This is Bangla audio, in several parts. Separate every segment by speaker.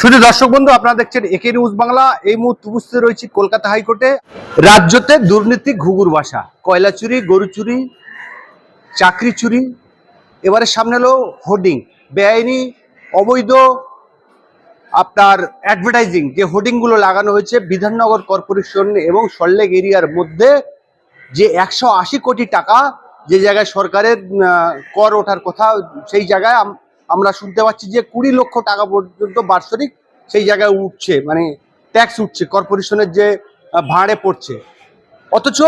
Speaker 1: শুধু দর্শক বন্ধু, আপনারা দেখছেন একে নিউজ বাংলা। এই মুহূর্তে উপস্থিত রয়েছে কলকাতা হাইকোর্টে। রাজ্যতে দুর্নীতি, ঘুঘুর বাসা, কয়লা চুরি, গরু চুরি, চাকরি চুরি, এবারে সামনে এলো হোর্ডিং। বেআইনি, অবৈধ, আপনার অ্যাডভার্টাইজিং যে হোর্ডিংগুলো লাগানো হয়েছে বিধাননগর কর্পোরেশন এবং সল্লেক এরিয়ার মধ্যে, যে একশো আশি কোটি টাকা যে জায়গায় সরকারের কর ওঠার কথা, সেই জায়গায় আমরা শুনতে পাচ্ছি যে কুড়ি লক্ষ টাকা পর্যন্ত বার্ষিক সেই জায়গায় উঠছে মানে ট্যাক্স উঠছে কর্পোরেশনের যে ভাঁড়ে পড়ছে। অথচ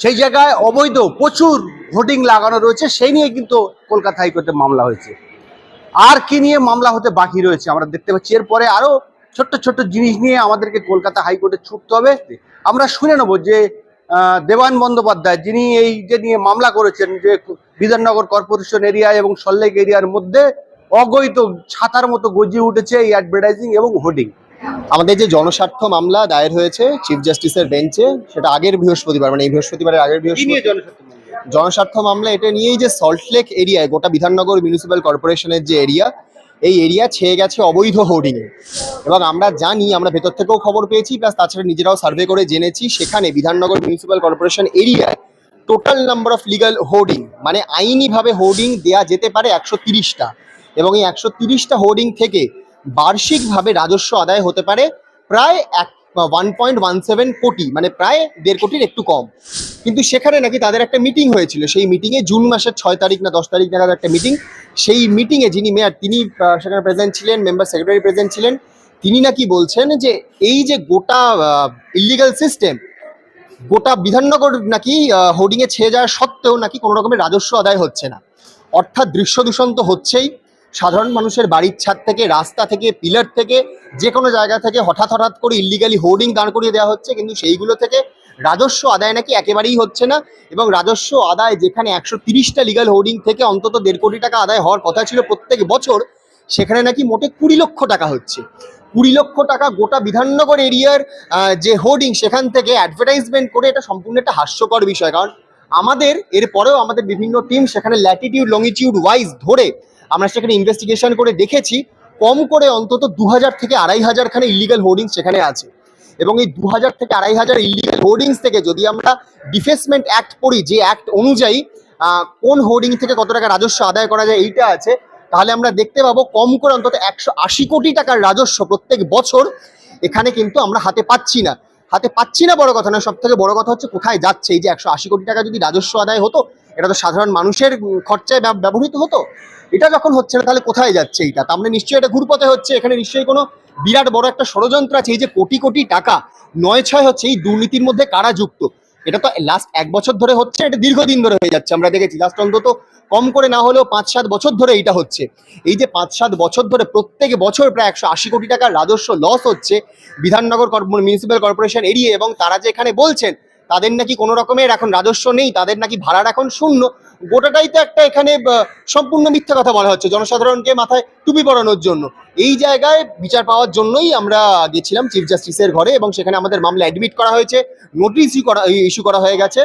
Speaker 1: সেই জায়গায় অবৈধ প্রচুর হোর্ডিং লাগানো রয়েছে, সেই নিয়ে কিন্তু কলকাতা হাইকোর্টে মামলা হয়েছে। আর কি নিয়ে মামলা হতে বাকি রয়েছে আমরা দেখতে পাচ্ছি। এরপরে আরও ছোট্ট ছোট্ট জিনিস নিয়ে আমাদেরকে কলকাতা হাইকোর্টে ছুটতে হবে। আমরা শুনে নেব যে দেবান বন্দ্যোপাধ্যায় যিনি এই যে নিয়ে মামলা করেছেন যে বিধাননগর কর্পোরেশন এরিয়া এবং সল্লেক এরিয়ার মধ্যে অবৈধ ছাতার মতো গজিয়ে উঠেছে এই অ্যাডভার্টাইজিং এবং হোর্ডিং
Speaker 2: আমাদের যে জনস্বার্থ মামলা দায়ের হয়েছে চিফ জাস্টিসের বেঞ্চে সেটা আগের বৃহস্পতিবার মানে এই বৃহস্পতিবারের আগের বৃহস্পতিবার জনস্বার্থ মামলা? এটা নিয়েই যে সল্টলেক এরিয়ায় গোটা বিধাননগর মিউনিসিপ্যাল কর্পোরেশনের যে এরিয়া এই এরিয়া ছেয়ে গেছে অবৈধ হোর্ডিং এবং আমরা জানি আমরা ভেতর থেকেও খবর পেয়েছি প্লাস তাছাড়া নিজেরাও সার্ভে করে জেনেছি সেখানে বিধাননগর মিউনিসিপ্যাল কর্পোরেশন এরিয়ায় total number of legal hoarding মানে আইনিভাবে হোর্ডিং দেয়া যেতে পারে একশো তিরিশটা। এবং এই একশো তিরিশটা হোর্ডিং থেকে বার্ষিকভাবে রাজস্ব আদায় হতে পারে প্রায় এক ওয়ান পয়েন্ট ওয়ান সেভেন কোটি মানে প্রায় দেড় কোটির একটু কম। কিন্তু সেখানে নাকি তাদের একটা মিটিং হয়েছিল, সেই মিটিংয়ে জুন মাসের ছয় তারিখ না দশ তারিখ নাগাদ একটা মিটিং সেই মিটিংয়ে যিনি মেয়ার তিনি সেখানে প্রেজেন্ট ছিলেন মেম্বার সেক্রেটারি প্রেজেন্ট ছিলেন, তিনি নাকি বলছেন যে এই যে গোটা ইলিগাল সিস্টেম গোটা বিধাননগর নাকি হোর্ডিংয়ে ছেয়ে যাওয়া সত্ত্বেও নাকি কোনো রকমের রাজস্ব আদায় হচ্ছে না। অর্থাৎ দৃশ্য দূষণ তো হচ্ছেই। সাধারণ মানুষের বাড়ির ছাদ থেকে, রাস্তা থেকে, পিলার থেকে, যে কোনো জায়গা থেকে হঠাৎ হঠাৎ করে ইলিগালি হোর্ডিং দাঁড় করিয়ে দেওয়া হচ্ছে। কিন্তু সেইগুলো থেকে রাজস্ব আদায় নাকি একেবারেই হচ্ছে না। এবং রাজস্ব আদায় যেখানে একশো তিরিশটা লিগাল হোর্ডিং থেকে অন্তত দেড় কোটি টাকা আদায় হওয়ার কথা ছিল প্রত্যেক বছর, সেখানে নাকি মোটে কুড়ি লক্ষ টাকা হচ্ছে। কুড়ি লক্ষ টাকা গোটা বিধাননগর এরিয়ার যে হোর্ডিং সেখান থেকে অ্যাডভার্টাইজমেন্ট করে এটা সম্পূর্ণ একটা হাস্যকর বিষয়। কারণ আমাদের, এরপরেও আমাদের বিভিন্ন টিম সেখানে ল্যাটিটিউড লংিটিউড ওয়াইজ ধরে আমরা সেখানে ইনভেস্টিগেশন করে দেখেছি, কম করে অন্তত দু হাজার থেকে আড়াই হাজার খানে ইলিগাল হোর্ডিং সেখানে আছে। এবং এই দু হাজার থেকে আড়াই হাজার ইলিগাল হোর্ডিংস থেকে যদি আমরা ডিফেসমেন্ট অ্যাক্ট পড়ি, যে অ্যাক্ট অনুযায়ী কোন হোর্ডিং থেকে কত টাকা রাজস্ব আদায় করা যায়, এইটা আছে। তাহলে আমরা দেখতে পাবো কম করে অন্তত একশো আশি কোটি টাকার রাজস্ব প্রত্যেক বছর এখানে কিন্তু আমরা হাতে পাচ্ছি না। হাতে পাচ্ছি না বড় কথা না সব থেকে বড় কথা হচ্ছে কোথায় যাচ্ছে? এই যে একশো আশি কোটি টাকা যদি রাজস্ব আদায় হতো, এটা তো সাধারণ মানুষের খরচায় ব্যবহৃত হতো। এটা যখন হচ্ছে না, তাহলে কোথায় যাচ্ছে এইটা তার মানে নিশ্চয়ই এটা ঘুরপথে হচ্ছে, এখানে নিশ্চয়ই কোনো বিরাট বড় একটা ষড়যন্ত্র আছে। এই যে কোটি কোটি টাকা, নয় ছয় হচ্ছে এই দুর্নীতির মধ্যে কারা যুক্ত? এটা তো লাস্ট এক বছর ধরে হচ্ছে, এটা দীর্ঘদিন ধরে হয়ে যাচ্ছে, আমরা দেখেছি। লাস্ট অন্তত কম করে না হলেও পাঁচ সাত বছর ধরে এটা হচ্ছে। এই যে পাঁচ সাত বছর ধরে প্রত্যেক বছর প্রায় একশো আশি কোটি টাকার রাজস্ব লস হচ্ছে বিধাননগর মিউনিসিপ্যাল কর্পোরেশন এরিয়ে এবং তারা যে এখানে বলছেন তাদের নাকি কোনো রকমের এখন রাজস্ব নেই, তাদের নাকি ভাড়ার এখন শূন্য। গোটাটাই তো একটা এখানে সম্পূর্ণ মিথ্যা কথা বলা হচ্ছে, জনসাধারণকে মাথায় টুপি পরানোর জন্য। এই জায়গায় বিচার পাওয়ার জন্যই আমরা গেছিলাম চিফ জাস্টিসের ঘরে এবং সেখানে আমাদের মামলা অ্যাডমিট করা হয়েছে নোটিশ ইস্যু করা ইস্যু করা হয়ে গেছে।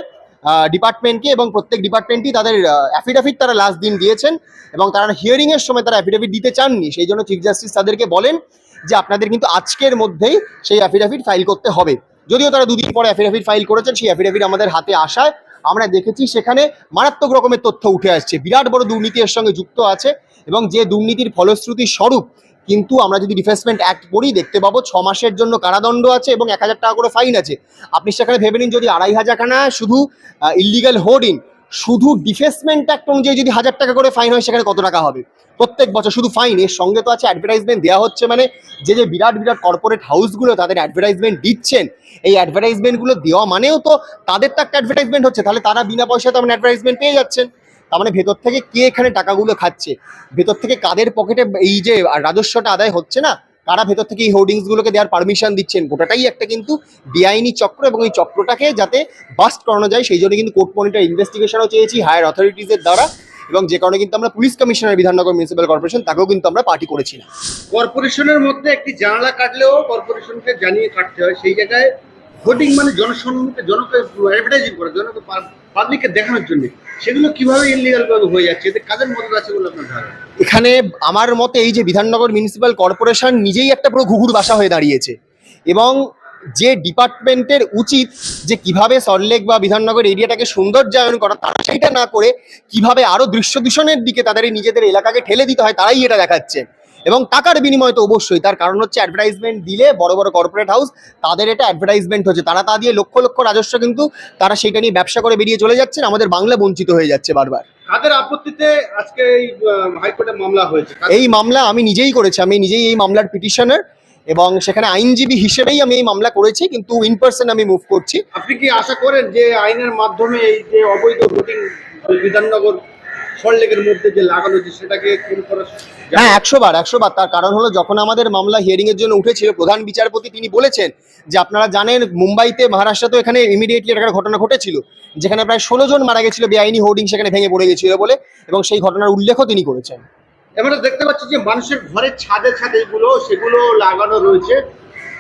Speaker 2: ডিপার্টমেন্টকে এবং প্রত্যেক ডিপার্টমেন্টই তাদের অ্যাফিডাভিট তারা লাস্ট দিন দিয়েছেন এবং তারা হিয়ারিং এর সময় তারা অ্যাফিডাভিট দিতে চাননি। সেই জন্য চিফ জাস্টিস তাদেরকে বলেন যে আপনাদের কিন্তু আজকের মধ্যেই সেই অ্যাফিডাভিট ফাইল করতে হবে। যদিও তারা দুদিন পরে অ্যাফিডাভিট ফাইল করেছেন, সেই অ্যাফিডাভিট আমাদের হাতে আসায় আমরা দেখেছি সেখানে মারাত্মক রকমের তথ্য উঠে আসছে। বিরাট বড় দুর্নীতি এর সঙ্গে যুক্ত আছে এবং যে দুর্নীতির ফলশ্রুতি স্বরূপ কিন্তু আমরা যদি ডিফেসমেন্ট অ্যাক্ট করি দেখতে পাবো ছ মাসের জন্য কারাদণ্ড আছে এবং এক হাজার টাকা করে ফাইন আছে। আপনি সেখানে ভেবে নিন যদি আড়াই হাজার খানা শুধু ইলিগাল হোর্ডিং শুধু ডিফেসমেন্ট অ্যাক্ট অনুযায়ী যদি হাজার টাকা করে ফাইন হয়, সেখানে কত টাকা হবে? প্রত্যেক বছর শুধু ফাইন এর সঙ্গে তো আছে অ্যাডভার্টাইজমেন্ট দেওয়া হচ্ছে মানে যে যে বিরাট বিরাট কর্পোরেট হাউসগুলো তাদের অ্যাডভার্টাইজমেন্ট দিচ্ছেন, এই অ্যাডভার্টাইজমেন্টগুলো দেওয়া মানেও তো তাদের তো একটা অ্যাডভার্টাইজমেন্ট হচ্ছে, তাহলে তারা বিনা পয়সায় তেমন অ্যাডভার্টাইজমেন্ট পেয়ে যাচ্ছেন। তার মানে ভেতর থেকে কে এখানে টাকাগুলো খাচ্ছে? ভেতর থেকে কাদের পকেটে এই যে রাজস্বটা আদায় হচ্ছে না? কারা ভেতর থেকে এই হোর্ডিংস গুলোকে দেওয়ার পারমিশন দিচ্ছেন? গোটাটাই একটা কিন্তু বেআইনি চক্র এবং এই চক্রটাকে যাতে বাস্ট করানো যায়, সেই জন্য কিন্তু কোর্ট মনিটর ইনভেস্টিগেশনও চেয়েছি হায়ার অথরিটিজের দ্বারা এবং যে কারণে কিন্তু আমরা police commissioner Bidhannagar municipal corporation তাকেও কিন্তু আমরা পার্টি করেছি না।
Speaker 1: কর্পোরেশনের মধ্যে একটি জানালা কাটলেও কর্পোরেশনকে জানিয়ে কাটতে হয়। সেই জায়গায় হোর্ডিং মানে জনসম্মুখে, জনকে অ্যাডভার্টাইজিং করা, জনকে পাবলিককে দেখানোর জন্য। সেগুলো কীভাবে ইলিগাল হয়ে যাচ্ছে? এতে কাদের মদত আছে বলে আপনার ধারণা?
Speaker 2: এখানে আমার মতে এই যে বিধাননগর মিউনিসিপ্যাল কর্পোরেশন নিজেই একটা পুরো ঘুঘুর বাসা হয়ে দাঁড়িয়েছে। এবং যে ডিপার্টমেন্টের উচিত যে কীভাবে সল্টলেক বা বিধাননগর এরিয়াটাকে সৌন্দর্যায়ন করা, তারা সেইটা না করে কীভাবে আরও দৃশ্য দূষণের দিকে তাদের নিজেদের এলাকাকে ঠেলে দিতে হয়, তারাই এটা দেখাচ্ছে। এবং টাকার বিনিময় তো অবশ্যই তার কারণ হচ্ছে অ্যাডভার্টাইজমেন্ট দিলে বড় বড় কর্পোরেট হাউস তাদের এটা অ্যাডভার্টাইজমেন্ট হচ্ছে। তারা তা দিয়ে লক্ষ লক্ষ রাজস্ব কিন্তু তারা সেটা নিয়ে ব্যবসা করে বেরিয়ে চলে যাচ্ছেন আমাদের বাংলা বঞ্চিত হয়ে যাচ্ছে বারবার।
Speaker 1: কাদের আপত্তিতে আজকে এই হাইকোর্টে মামলা হয়েছে?
Speaker 2: এই মামলা আমি নিজেই করেছি আমি নিজেই এই মামলার পিটিশনার এবং সেখানে আইনজীবী হিসেবেই আমি এই মামলা করেছি কিন্তু ইন পার্সন আমি মুভ করছি।
Speaker 1: আপনি কি আশা করেন যে আইনের মাধ্যমে এই যে অবৈধ ভোটিং বিধাননগর সল্টলেকের মধ্যে যে লাগানো হচ্ছে সেটাকে
Speaker 2: হ্যাঁ একশো বার একশো বার। তার কারণ হলো যখন আমাদের মামলা হিয়ারিং এর জন্য উঠেছিল প্রধান বিচারপতি তিনি বলেছেন যে আপনারা জানেন মুম্বাইতে মহারাষ্ট্র তো এখানে ইমিডিয়েটলি একটা ঘটনা ঘটেছিল যেখানে প্রায় ষোলো জন মারা গেছিল বেআইনি হোর্ডিং সেখানে ভেঙে পড়ে গেছিল বলে এবং সেই ঘটনার উল্লেখও তিনি করেছেন।
Speaker 1: আমরা দেখতে পাচ্ছি যে মানুষের ঘরের ছাদে ছাদে এগুলো সেগুলো লাগানো রয়েছে।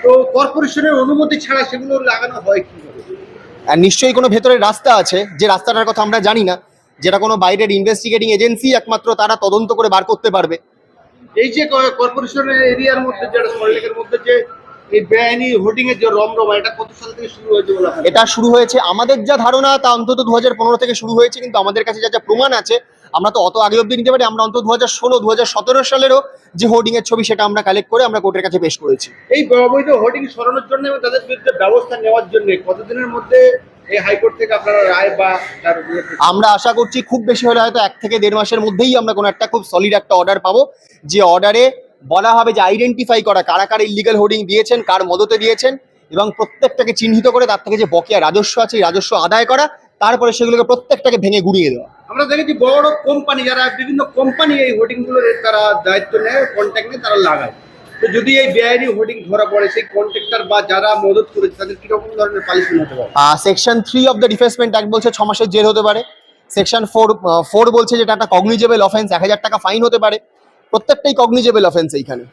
Speaker 1: তো কর্পোরেশনের অনুমতি ছাড়া সেগুলো লাগানো হয় কীভাবে?
Speaker 2: আর নিশ্চয়ই কোনো ভেতরে রাস্তা আছে যে রাস্তাটার কথা আমরা জানি না যেটা কোনো বাইরের ইনভেস্টিগেটিং এজেন্সি একমাত্র তারা তদন্ত করে বার করতে পারবে।
Speaker 1: এই যে কর্পোরেশনের এরিয়ার মধ্যে যেটা সল্টলেকের মধ্যে যে এই বেআইনি হোর্ডিং এর যে রমরমা এটা কত সাল থেকে শুরু হয়েছে বলে আপনার
Speaker 2: এটা শুরু হয়েছে আমাদের যা ধারণা তা অন্তত দু হাজার পনেরো থেকে শুরু হয়েছে কিন্তু আমাদের কাছে যা যা প্রমাণ আছে আমরা তো অত আগে অব্দি নিতে পারি আমরা অন্তত দু হাজার ষোলো দু হাজার সতেরো সালেরও যে হোর্ডিং এর ছবি সেটা আমরা কালেক্ট করে আমরা কোর্টের কাছে পেশ করেছি।
Speaker 1: এই অবৈধ হোর্ডিং সরানোর জন্য এবং তাদের বিরুদ্ধে ব্যবস্থা নেওয়ার জন্য কতদিনের মধ্যে এই হাইকোর্ট থেকে আপনারা রায় বা
Speaker 2: আমরা আশা করছি খুব বেশি হলে হয়তো এক থেকে দেড় মাসের মধ্যেই আমরা কোনো একটা খুব সলিড একটা অর্ডার পাবো। যে অর্ডারে বলা হবে যে আইডেন্টিফাই করা কারা কারা ইলিগাল হোর্ডিং দিয়েছেন কার মদতে দিয়েছেন এবং প্রত্যেকটাকে চিহ্নিত করে তার থেকে যে বকেয়া রাজস্ব আছে এই রাজস্ব আদায় করা তারপরে সেগুলোকে প্রত্যেকটাকে ভেঙে গুড়িয়ে দেওয়া।
Speaker 1: আমরা দেখেছি বড় বড় কোম্পানি যারা বিভিন্ন কোম্পানি এই হোর্ডিংগুলোর তারা দায়িত্ব নেয় কন্ট্যাক্ট নিয়ে তারা লাগায়। তো যদি এই বেআইনি হোর্ডিং ধরা পড়ে, সেই কন্ট্রাক্টর বা যারা মদত করেছে, তাদের কীরকম ধরনের পালিশন হতে পারে?
Speaker 2: Section three of the defacement act বলছে ছ মাসের জেল হতে পারে। সেকশন ফোর ফোর বলছে যেটা একটা কগনিজেবল অফেন্স এক হাজার টাকা ফাইন হতে পারে। প্রত্যেকটাই কগনিজেবল অফেন্স এইখানে।